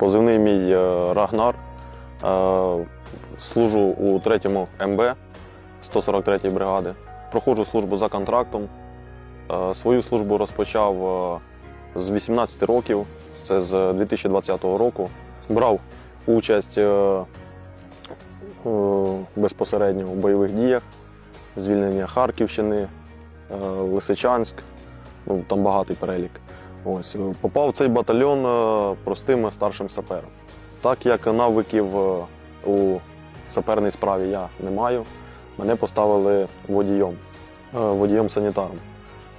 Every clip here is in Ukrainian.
Позивний мій е, Рагнар. Е, Служу у 3-му МБ 143-ї бригади. Проходжу службу за контрактом. Е, Свою службу розпочав з 18 років, це з 2020 року. Брав участь безпосередньо у бойових діях, звільнення Харківщини, Лисичанськ, ну, там багатий перелік. Ось, е, попав цей батальйон е, простим старшим сапером. Так як навиків е, у саперній справі я не маю, мене поставили водієм, водієм-санітаром.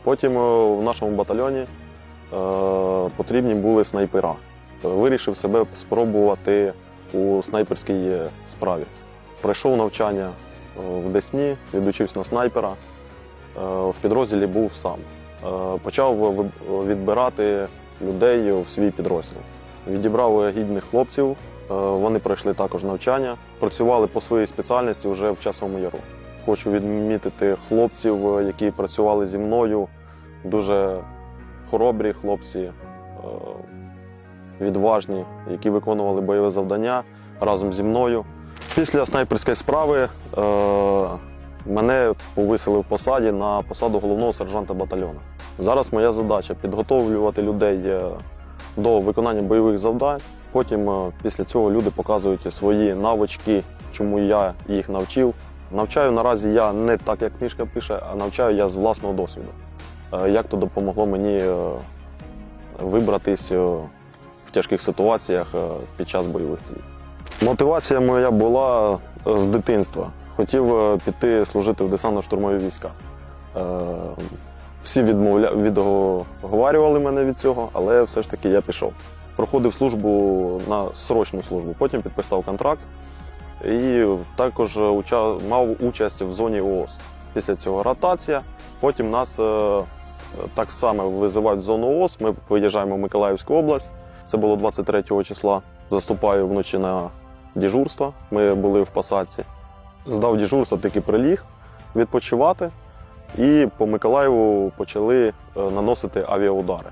Потім в нашому батальйоні потрібні були снайпера. Вирішив себе спробувати у снайперській справі. Пройшов навчання в Десні, відучився на снайпера. В підрозділі був сам. Е, Почав відбирати людей в свій підрозділ. Відібрав гідних хлопців, е, вони пройшли також навчання, працювали по своїй спеціальності вже в часовому яру. Хочу відмітити хлопців, е, які працювали зі мною, дуже хоробрі хлопці, відважні, які виконували бойове завдання разом зі мною. Після снайперської справи мене повисили в посаді на посаду головного сержанта батальйону. Зараз моя задача підготовлювати людей е, до виконання бойових завдань. Потім е, після цього люди показують свої навички, чому я їх навчив. Навчаю наразі я не так, як книжка пише, а навчаю я з власного досвіду. Е, Як то допомогло мені вибратись в тяжких ситуаціях під час бойових дій. Мотивація моя була з дитинства. Хотів е, піти служити в десантно-штурмові війська. Е, Всі відмовля... відговарювали мене від цього, але все ж таки я пішов. Проходив службу на срочну службу, потім підписав контракт і також уча... мав участь в зоні ООС. Після цього ротація. Потім нас е, так само визивають в зону ООС. Ми виїжджаємо в Миколаївську область. Це було 23 числа. Заступаю вночі на дежурство. Ми були в посадці. Здав дежурство, таки приліг відпочивати. І по Миколаєву почали е, наносити авіаудари.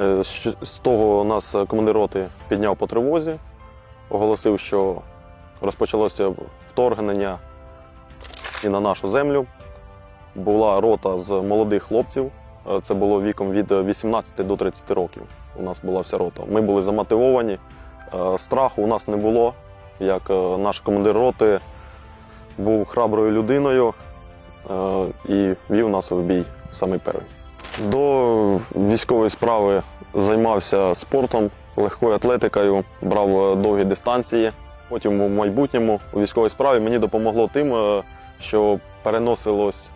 Е, З того нас командир роти підняв по тривозі, оголосив, що розпочалося вторгнення і на нашу землю. Була рота з молодих хлопців. Е, Це було віком від 18 до 30 років. У нас була вся рота. Ми були замотивовані. Страху у нас не було. Як наш командир роти був храброю людиною е, і вів нас в бій самий перший. До військової справи займався спортом, легкою атлетикою, брав е, довгі дистанції. Потім у майбутньому у військовій справі мені допомогло тим, е, що переносилось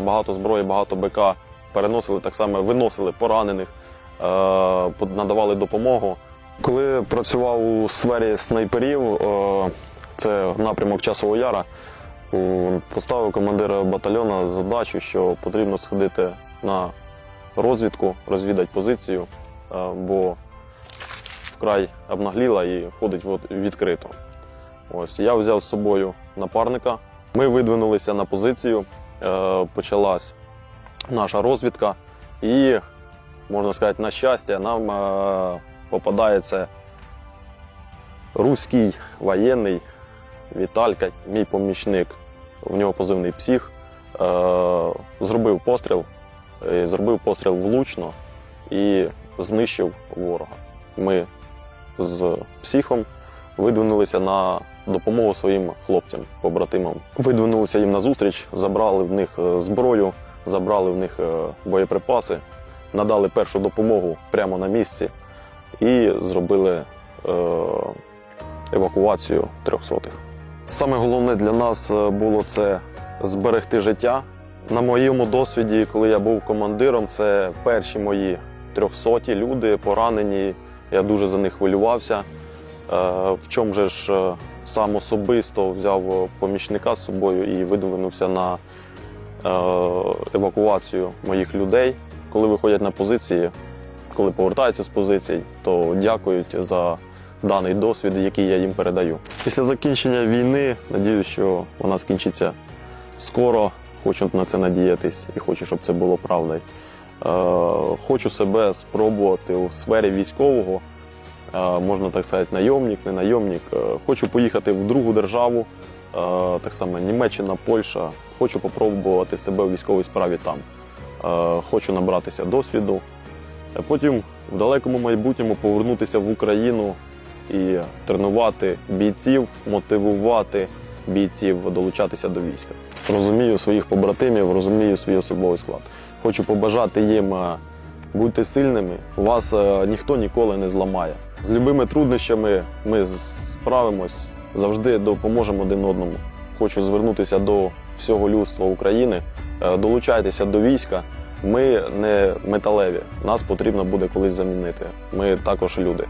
багато зброї, багато БК, переносили так само, виносили поранених, надавали допомогу. Коли працював у сфері снайперів, це напрямок часового яра, поставив командир батальйону задачу, що потрібно сходити на розвідку, розвідати позицію, е, бо вкрай обнагліла і ходить відкрито. Ось я взяв з собою напарника. Ми видвинулися на позицію, е, почалась наша розвідка, і можна сказати, на щастя, нам е, попадається руський воєнний Віталька, мій помічник. В нього позивний псих. Е, зробив постріл, е, зробив постріл влучно і знищив ворога. Ми з психом видвинулися на допомогу своїм хлопцям, побратимам. Видвинулися їм назустріч, забрали в них е, зброю, забрали в них боєприпаси, надали першу допомогу прямо на місці і зробили евакуацію трьохсотих. Саме головне для нас е, було це зберегти життя. На моєму досвіді, коли я був командиром, це перші мої трьохсоті люди поранені. Я дуже за них хвилювався. Е, В чому же ж е, сам особисто взяв помічника з собою і видвинувся на евакуацію моїх людей. Коли виходять на позиції, коли повертаються з позицій, то дякують за даний досвід, який я їм передаю. Після закінчення війни надіюсь, що вона скінчиться скоро. Хочу на це надіятись і хочу, щоб це було правдою. Е, хочу себе спробувати у сфері військового. е, можна так сказати, найомник, не найомник. Е, Хочу поїхати в другу державу, так само Німеччина, Польща. Хочу попробувати себе у військовій справі там. Хочу набратися досвіду. Потім в далекому майбутньому повернутися в Україну і тренувати бійців, мотивувати бійців долучатися до війська. Розумію своїх побратимів, розумію свій особовий склад. Хочу побажати їм е, бути сильними. Вас е, ніхто ніколи не зламає. З любими труднощами ми справимось, завжди допоможемо один одному. Хочу звернутися до всього людства України. Е, Долучайтеся до війська. Ми не металеві. Нас потрібно буде колись замінити. Ми також люди.